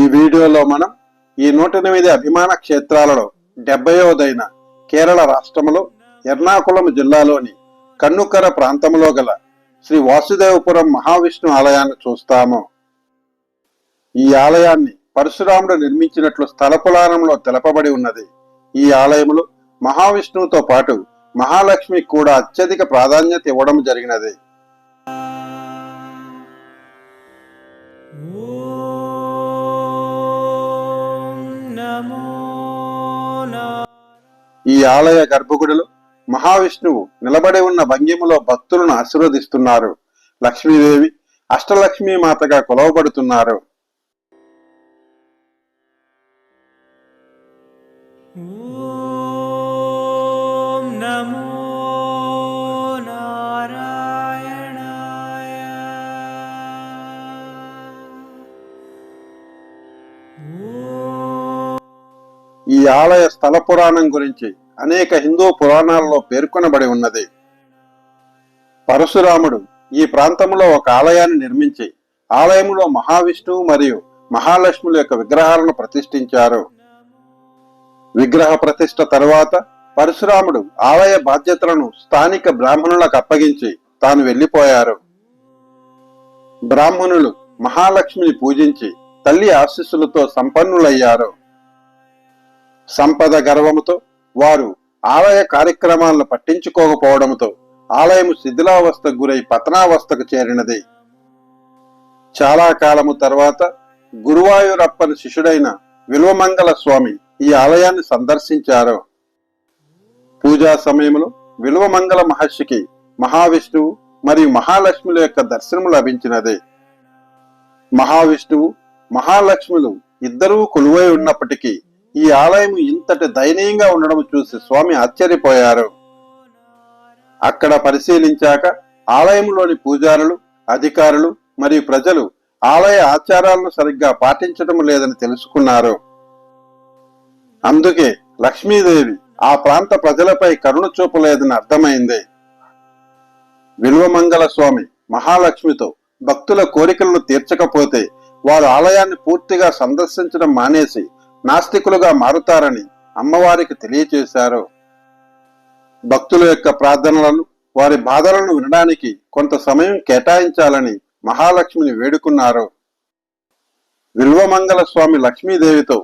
ఈ వీడియోలో మనం ఈ నూట ఎనిమిది అభిమాన క్షేత్రాలలో డెబ్బయోదైన కేరళ రాష్ట్రములో ఎర్నాకుళం జిల్లాలోని కన్నుకర ప్రాంతంలో గల శ్రీ వాసుదేవపురం మహావిష్ణు ఆలయాన్ని చూస్తాము. ఈ ఆలయాన్ని పరశురాముడు నిర్మించినట్లు స్థల పురాణంలో తెలపబడి ఉన్నది. ఈ ఆలయములు మహావిష్ణువుతో పాటు మహాలక్ష్మి కూడా అత్యధిక ప్రాధాన్యత ఇవ్వడం జరిగినది. ఈ ఆలయ గర్భగుడిలో మహావిష్ణువు నిలబడి ఉన్న భంగిములో భక్తులను ఆశీర్వదిస్తున్నారు. లక్ష్మీదేవి అష్టలక్ష్మీ మాతగా కొలవబడుతున్నారు. ఈ ఆలయ స్థల పురాణం గురించి అనేక హిందూ పురాణాలలో పేర్కొనబడి ఉన్నది. పరశురాముడు ఈ ప్రాంతంలో ఒక ఆలయాన్ని నిర్మించి ఆలయంలో మహావిష్ణువు మరియు మహాలక్ష్ముల యొక్క విగ్రహాలను ప్రతిష్ఠించారు. విగ్రహ ప్రతిష్ఠ తరువాత పరశురాముడు ఆలయ బాధ్యతలను స్థానిక బ్రాహ్మణులకు అప్పగించి తాను వెళ్ళిపోయారు బ్రాహ్మణులు మహాలక్ష్మిని పూజించి తల్లి ఆశీస్సులతో సంపన్నులయ్యారు. సంపద గర్వముతో వారు ఆలయ కార్యక్రమాలను పట్టించుకోకపోవడంతో ఆలయము శిథిలావస్థకు గురై పతనావస్థకు చేరినది. చాలా కాలము తర్వాత గురువాయూరప్పని శిష్యుడైన విలువమంగళ స్వామి ఈ ఆలయాన్ని సందర్శించారు. పూజా సమయంలో విలువమంగళ మహర్షికి మహావిష్ణువు మరియు మహాలక్ష్ముల యొక్క దర్శనం లభించినది. మహావిష్ణువు మహాలక్ష్ములు ఇద్దరూ కొలువై ఉన్నప్పటికీ ఈ ఆలయం ఇంతటి దయనీయంగా ఉండడం చూసి స్వామి ఆశ్చర్యపోయారు. అక్కడ పరిశీలించాక ఆలయంలోని పూజారులు అధికారులు మరియు ప్రజలు ఆలయ ఆచారాలను సరిగ్గా పాటించడం లేదని తెలుసుకున్నారు. అందుకే లక్ష్మీదేవి ఆ ప్రాంత ప్రజలపై కరుణ చూపలేదని అర్థమైంది. విలువమంగళ స్వామి మహాలక్ష్మితో భక్తుల కోరికలను తీర్చకపోతే వారు ఆలయాన్ని పూర్తిగా సందర్శించడం మానేసి నాస్తికులుగా మారుతారని అమ్మవారికి తెలియచేశారు. భక్తుల యొక్క ప్రార్థనలను వారి బాధలను వినడానికి కొంత సమయం కేటాయించాలని మహాలక్ష్మిని వేడుకున్నారు. విల్వమంగళ స్వామి లక్ష్మీదేవితో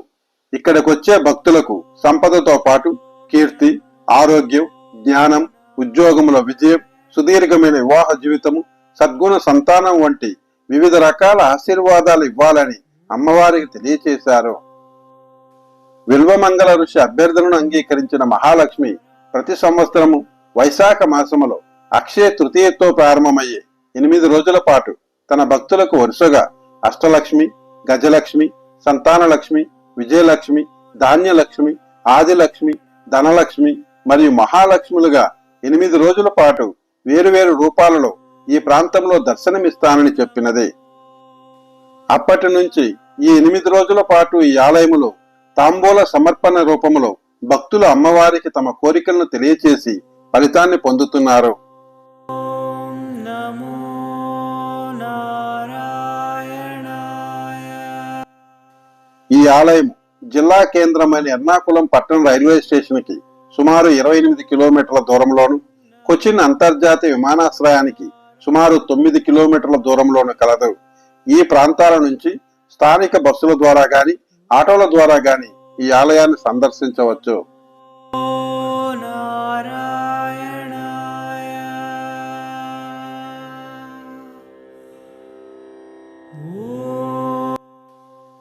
ఇక్కడికొచ్చే భక్తులకు సంపదతో పాటు కీర్తి ఆరోగ్యం జ్ఞానం ఉద్యోగముల విజయం సుదీర్ఘమైన వివాహ జీవితము సద్గుణ సంతానం వంటి వివిధ రకాల ఆశీర్వాదాలు ఇవ్వాలని అమ్మవారికి తెలియచేశారు. విల్వమంగళ ఋషి అభ్యర్థనను అంగీకరించిన మహాలక్ష్మి ప్రతి సంవత్సరము వైశాఖ మాసములో అక్షయ తృతీయతో ప్రారంభమయ్యే ఎనిమిది రోజుల పాటు తన భక్తులకు వరుసగా అష్టలక్ష్మి గజలక్ష్మి సంతానలక్ష్మి విజయలక్ష్మి ధాన్యలక్ష్మి ఆదిలక్ష్మి ధనలక్ష్మి మరియు మహాలక్ష్ములుగా ఎనిమిది రోజుల పాటు వేరువేరు రూపాలలో ఈ ప్రాంతంలో దర్శనమిస్తానని చెప్పినదే. అప్పటి నుంచి ఈ ఎనిమిది రోజుల పాటు ఈ ఆలయములో తాంబూల సమర్పణ రూపంలో భక్తులు అమ్మవారికి తమ కోరికలను తెలియచేసి ఫలితాన్ని పొందుతున్నారు. ఈ ఆలయం జిల్లా కేంద్రమైన ఎర్నాకుళం పట్టణ రైల్వే స్టేషన్కి సుమారు ఇరవై ఎనిమిది కిలోమీటర్ల దూరంలోను కొచ్చిన్ అంతర్జాతీయ విమానాశ్రయానికి సుమారు తొమ్మిది కిలోమీటర్ల దూరంలోను కలదు. ఈ ప్రాంతాల నుంచి స్థానిక బస్సుల ద్వారా కానీ ఆటోల ద్వారా గాని ఈ ఆలయాన్ని సందర్శించవచ్చు.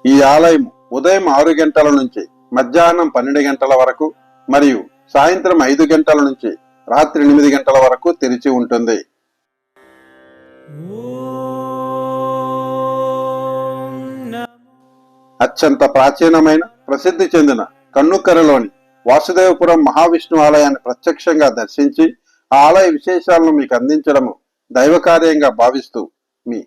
ఈ ఆలయం ఉదయం ఆరు గంటల నుంచి మధ్యాహ్నం పన్నెండు గంటల వరకు మరియు సాయంత్రం ఐదు గంటల నుంచి రాత్రి ఎనిమిది గంటల వరకు తెరిచి ఉంటుంది. అత్యంత ప్రాచీనమైన ప్రసిద్ధి చెందిన కన్నుకరలోని వాసుదేవపురం మహావిష్ణు ఆలయాన్ని ప్రత్యక్షంగా దర్శించి ఆ ఆలయ విశేషాలను మీకు అందించడము దైవకార్యంగా భావిస్తూ మీ